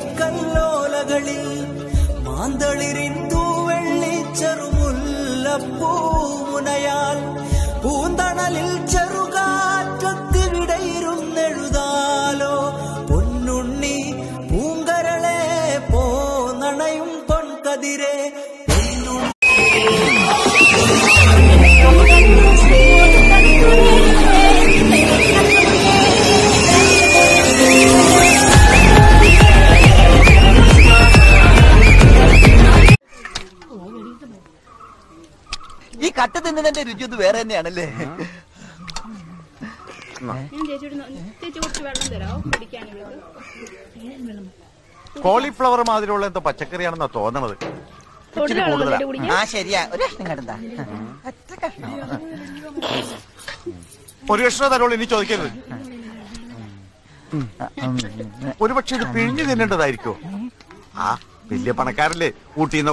നീലക്കല്ലോലകളിൽ മാന്തളിരിൻ തൂവെള്ളിച്ചെറുമുല്ലപ്പൂമുനയാൽ പൂന്തണലിൽ ഈ കട്ട തിന്നതിന്റെ രുചി ഒന്ന് വേറെ തന്നെയാണല്ലേ? കുടിക്കാൻ കോളിഫ്ലവർ മാതിരിയുള്ള എന്തോ പച്ചക്കറിയാണെന്നാ തോന്നണത്. കൂടുതലാ. ആ ശരിയാ. ഒരു കഷ്ണം കണ്ടാ കഷ്ണം. ഒരു കഷ്ണം തരുള്ളൂ ഇനി ചോദിക്കരുത്. ഒരുപക്ഷെ ഇത് പിഴിഞ്ഞു തിന്നേണ്ടതായിരിക്കോ ആ വലിയ പണക്കാരല്ലേ ഊട്ടിന്ന്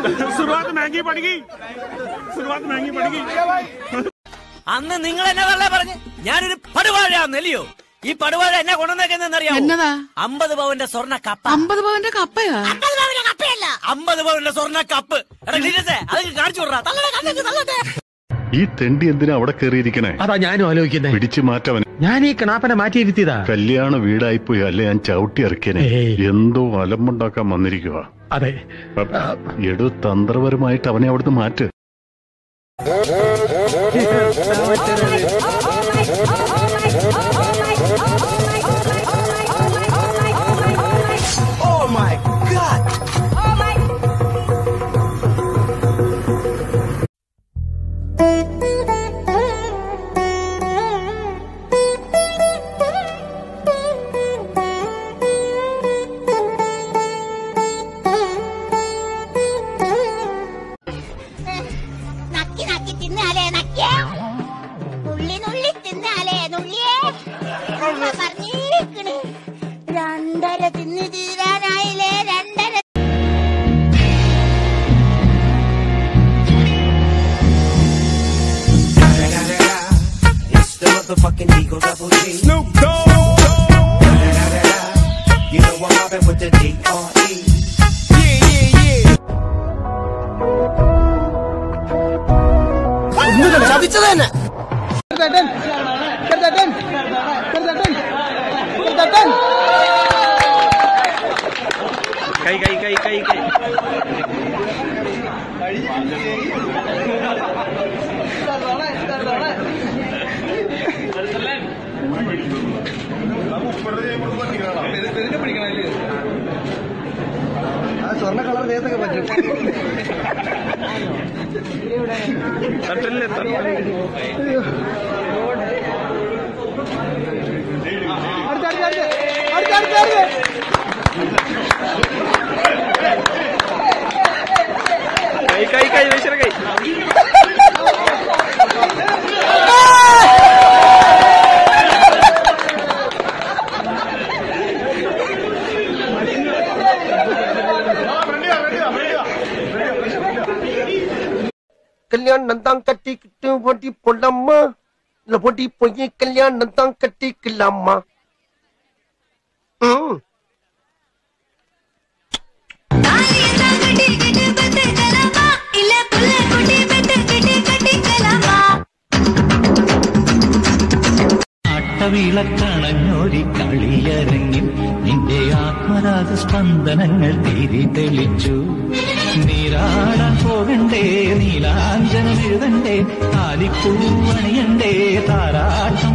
കൊടക്കൽ शुरुआत महंगी पड़ गई शुरुआत महंगी पड़ गई അന്ന് നിങ്ങൾ എന്നെ വെള്ളം പറഞ്ഞ് ഞാനൊരു പടുവാഴാന്നല്ലയോ ഈ പടുവാഴ എന്നെ കൊണ്ടുവന്നേക്കുന്നറിയാമോ എന്നതാ അമ്പത് പവന്റെ സ്വർണ കപ്പ അമ്പത് പവന്റെ കപ്പയാ അമ്പത് പവന്റെ കപ്പയല്ല അമ്പത് പവന്റെ സ്വർണ കപ്പ് അത് കാണിച്ചു വിടറാ ഈ തെണ്ടി എന്തിനാ അവിടെ കയറിയിരിക്കണേ അതാ ഞാനും ആലോചിക്കുന്നത് പിടിച്ചു മാറ്റവൻ ഞാൻ ഈ കണാപ്പനെ മാറ്റിയിരുത്തിയതാ കല്യാണ വീടായി വീടായിപ്പോയി അല്ലെ ഞാൻ ചവിട്ടി ഇറക്കിയനെ എന്തോ അലമ്പുണ്ടാക്കാൻ വന്നിരിക്കുക അതെ എടു തന്ത്രപരമായിട്ട് അവനെ അവിടുന്ന് മാറ്റ് triple double G. Snoop Dogg. Da, da, da, da. You know with the Yeah, yeah, yeah. Udah, tapi celana. nak. Kerja dan, kerja dan, kerja dan, kerja dan, kerja. തട്ടല്ലേ തട്ടല്ലേ കൈ കൈ കൈ വിശ്ര കൈ. கல்யாணம் தான் கட்டிக்கிட்டு ஓட்டி போடலாமா இல்ல ஓட்டி போய் கல்யாணம் தான் கட்டிக்கலாமா ம் അട്ടവിളക്കണഞ്ഞൊരി കളിയരങ്ങിൽ നിന്റെ ആത്മരാഗ സ്പന്ദനങ്ങൾ തീരി തെളിച്ചു നീരാടാൻ പോകണ്ടേ നീലാഞ്ജനം എഴുതണ്ടേ താലിപ്പൂ അണിയണ്ടേ താരാട്ടം。